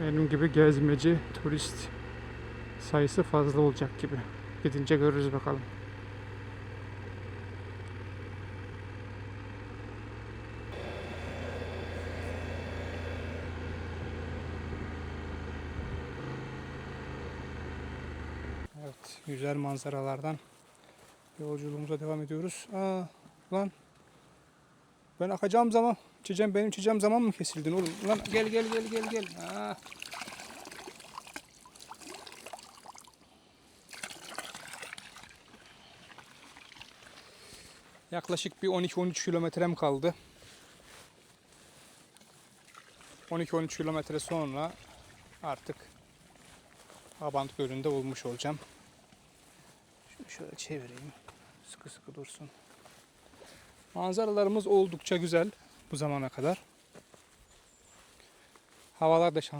Benim gibi gezmeci, turist sayısı fazla olacak gibi. Gidince görürüz bakalım. Evet, güzel manzaralardan yolculuğumuza devam ediyoruz. Aa, lan ben akacağım zaman, içeceğim, benim içeceğim zaman mı kesildin oğlum? Lan gel gel gel gel gel. Aa. Yaklaşık bir 12-13 kilometrem kaldı. 12-13 kilometre sonra artık Abant Gölü'nde olmuş olacağım. Şunu şöyle çevireyim. Sıkı sıkı dursun. Manzaralarımız oldukça güzel bu zamana kadar. Havalar da şan-